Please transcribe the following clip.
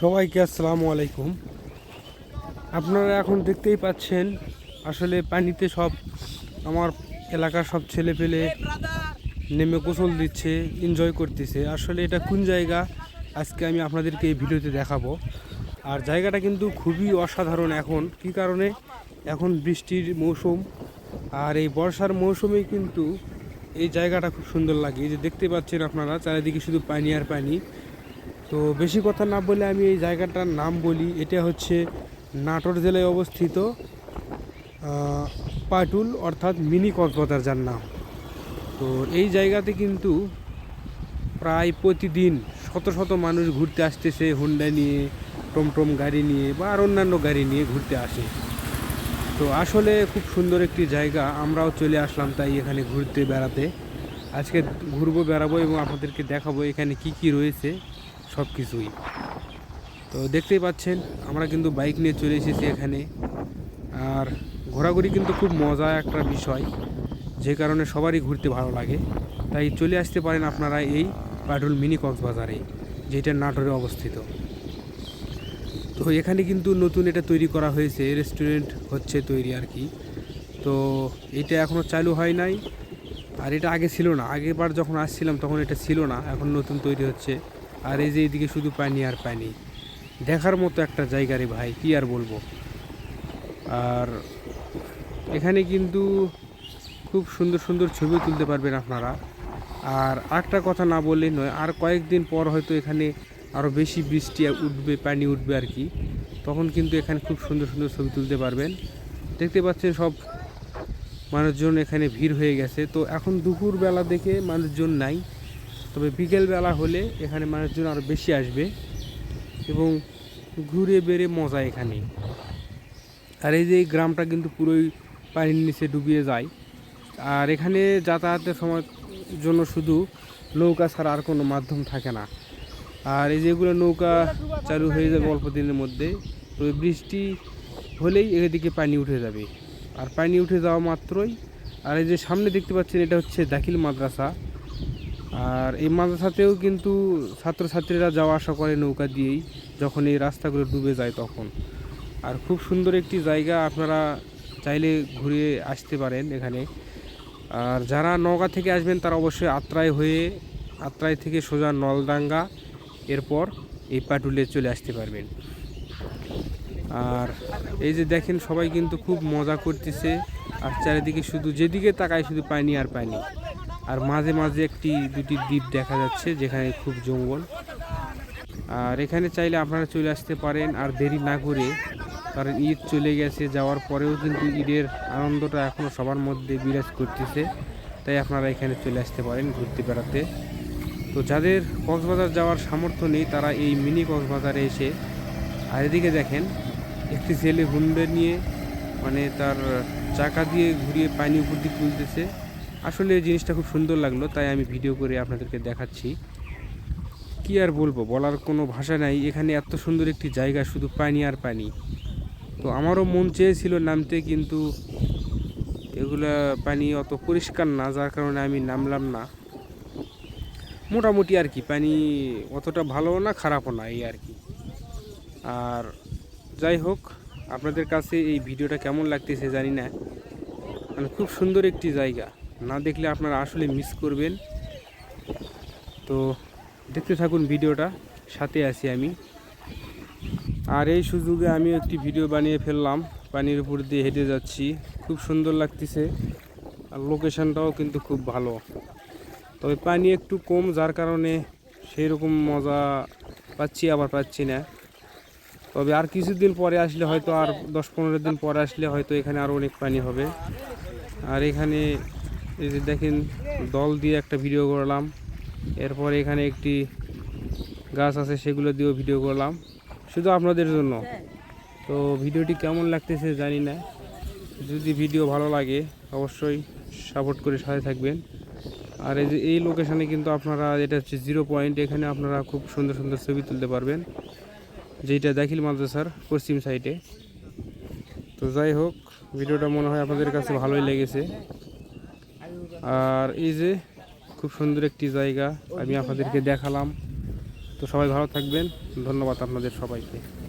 সবাইকে আসসালামু আলাইকুম। আপনারা এখন দেখতেই পাচ্ছেন, আসলে পানিতে সব আমার এলাকার সব ছেলে পেলে নেমে গোসল দিচ্ছে এনজয় করতেছে। আসলে এটা কোন জায়গা? আজকে আমি আপনাদেরকে এই ভিডিওতে দেখাবো। আর জায়গাটা কিন্তু খুবই অসাধারণ এখন। কি কারণে? এখন বৃষ্টির মৌসুম। আর এই বর্ষার মৌসুমেই কিন্তু এই জায়গাটা খুব সুন্দর লাগে। যে দেখতে পাচ্ছেন আপনারা, চারিদিকে শুধু পানি আর পানি। তো বেশি কথা না বলে আমি এই জায়গাটার নাম বলি। এটা হচ্ছে নাটোর জেলায় অবস্থিত পাটুল অর্থাৎ মিনি কক্সবাজার যার নাম। তো এই জায়গাতে কিন্তু প্রায় প্রতিদিন শত শত মানুষ ঘুরতে আসতেছে হুন্ডা নিয়ে, টমটম গাড়ি নিয়ে বা আর অন্যান্য গাড়ি নিয়ে ঘুরতে আসে। তো আসলে খুব সুন্দর একটি জায়গা, আমরাও চলে আসলাম তাই এখানে ঘুরতে বেড়াতে। আজকে ঘুরবো, বেড়াবো এবং আপনাদেরকে দেখাবো এখানে কি কি রয়েছে। সব কিছুই। তো দেখতেই পাচ্ছেন, আমরা কিন্তু বাইক নিয়ে চলে এসেছি এখানে। আর ঘোরাঘুরি কিন্তু খুব মজা একটা বিষয়, যে কারণে সবারই ঘুরতে ভালো লাগে। তাই চলে আসতে পারেন আপনারা এই পাটুল মিনি কক্সবাজারে, যেটা নাটোরে অবস্থিত। তো এখানে কিন্তু নতুন এটা তৈরি করা হয়েছে, রেস্টুরেন্ট হচ্ছে তৈরি আর কি। তো এটা এখনও চালু হয় নাই, আর এটা আগে ছিল না। আগেবার যখন আসছিলাম তখন এটা ছিল না, এখন নতুন তৈরি হচ্ছে। আর এই যে এইদিকে শুধু পানি আর পানি। দেখার মতো একটা জায়গা রে ভাই, কি আর বলব? আর এখানে কিন্তু খুব সুন্দর সুন্দর ছবি তুলতে পারবেন আপনারা। আর একটা কথা না বললেই নয়, আর কয়েকদিন পর হয়তো এখানে আরও বেশি বৃষ্টি উঠবে, পানি উঠবে আর কি, তখন কিন্তু এখানে খুব সুন্দর সুন্দর ছবি তুলতে পারবেন। দেখতে পাচ্ছেন সব মানুষজন এখানে ভিড় হয়ে গেছে। তো এখন দুপুরবেলা দেখে মানুষজন নাই। তবে বিকেল বেলা হলে এখানে মানুষজন আরও বেশি আসবে এবং ঘুরে বেড়ে মজা এখানে। আর এই যে গ্রামটা কিন্তু পুরোই পানির নিচে ডুবিয়ে যায়। আর এখানে যাতায়াতের সময় জন্য শুধু নৌকা ছাড়া আর কোনো মাধ্যম থাকে না। আর এই যেগুলো নৌকা চালু হয়ে যাবে অল্প দিনের মধ্যে তো এই বৃষ্টি হলেই এদিকে পানি উঠে যাবে। আর পানি উঠে যাওয়া মাত্রই, আর এই যে সামনে দেখতে পাচ্ছেন এটা হচ্ছে দাখিল মাদ্রাসা। আর এই মাদ্রাসাতেও কিন্তু ছাত্রছাত্রীরা যাওয়া আসা করে নৌকা দিয়েই, যখন এই রাস্তাগুলো ডুবে যায় তখন। আর খুব সুন্দর একটি জায়গা আপনারা চাইলে ঘুরে আসতে পারেন এখানে। আর যারা নওগাঁ থেকে আসবেন, তারা অবশ্যই আত্রাই হয়ে, আত্রাই থেকে সোজা নলডাঙ্গা, এরপর এই পাটুলে চলে আসতে পারবেন। আর এই যে দেখেন, সবাই কিন্তু খুব মজা করতেছে। আর চারিদিকে শুধু যেদিকে তাকায় শুধু পানি আর পানি। আর মাঝে মাঝে একটি দুটি দ্বীপ দেখা যাচ্ছে যেখানে খুব জঙ্গল। আর এখানে চাইলে আপনারা চলে আসতে পারেন আর দেরি না করে, কারণ ঈদ চলে গেছে, যাওয়ার পরেও কিন্তু ঈদের আনন্দটা এখনও সবার মধ্যে বিরাজ করতেছে, তাই আপনারা এখানে চলে আসতে পারেন ঘুরতে বেড়াতে। তো যাদের কক্সবাজার যাওয়ার সামর্থ্য নেই, তারা এই মিনি কক্সবাজারে এসে, আর এদিকে দেখেন, একটি ছেলে হুন্ডে নিয়ে মানে তার চাকা দিয়ে ঘুরিয়ে পানি উপর দিকে তুলতেছে। আসলে জিনিসটা খুব সুন্দর লাগল, তাই আমি ভিডিও করে আপনাদেরকে দেখাচ্ছি। কি আর বলব, বলার কোনো ভাষা নাই, এখানে এত সুন্দর একটি জায়গা, শুধু পানি আর পানি। তো আমারও মন চেয়েছিল নামতে, কিন্তু এগুলা পানি অত পরিষ্কার না, যার কারণে আমি নামলাম না। মোটামুটি আর কি, পানি অতটা ভালো না, খারাপও না, এই আর কি। আর যাই হোক, আপনাদের কাছে এই ভিডিওটা কেমন লাগতেছে জানি না। মানে খুব সুন্দর একটি জায়গা। না দেখলে আপনারা আসলে মিস করবেন। তো দেখতে থাকুন ভিডিওটা, সাথে আছি আমি। আর এই সুযোগে আমি একটি ভিডিও বানিয়ে ফেললাম, পানির উপর দিয়ে হেঁটে যাচ্ছি। খুব সুন্দর লাগতেছে, আর লোকেশানটাও কিন্তু খুব ভালো। তবে পানি একটু কম, যার কারণে সেই রকম মজা পাচ্ছি, আবার পাচ্ছি না। তবে আর কিছুদিন পরে আসলে হয়তো আর দশ পনেরো দিন পরে আসলে হয়তো এখানে আরও অনেক পানি হবে। আর এখানে এই যে দেখেন, দল দিয়ে একটা ভিডিও করলাম। এরপর এখানে একটি গাছ আছে, সেগুলো দিয়েও ভিডিও করলাম। শুধু আপনাদের জন্য। তো ভিডিওটি কেমন লাগতেছে জানি না। যদি ভিডিও ভালো লাগে, অবশ্যই সাপোর্ট করে সাথে থাকবেন। আর এই যে, এই লোকেশানে কিন্তু আপনারা, এটা হচ্ছে জিরো পয়েন্ট এখানে আপনারা খুব সুন্দর সুন্দর ছবি তুলতে পারবেন। যেটা দাখিল মাদ্রাসার পশ্চিম সাইডে তো যাই হোক ভিডিওটা মনে হয় আপনাদের কাছে ভালোই লেগেছে। আর এই যে খুব সুন্দর একটি জায়গা আমি আপনাদেরকে দেখালাম। তো সবাই ভালো থাকবেন। ধন্যবাদ আপনাদের সবাইকে।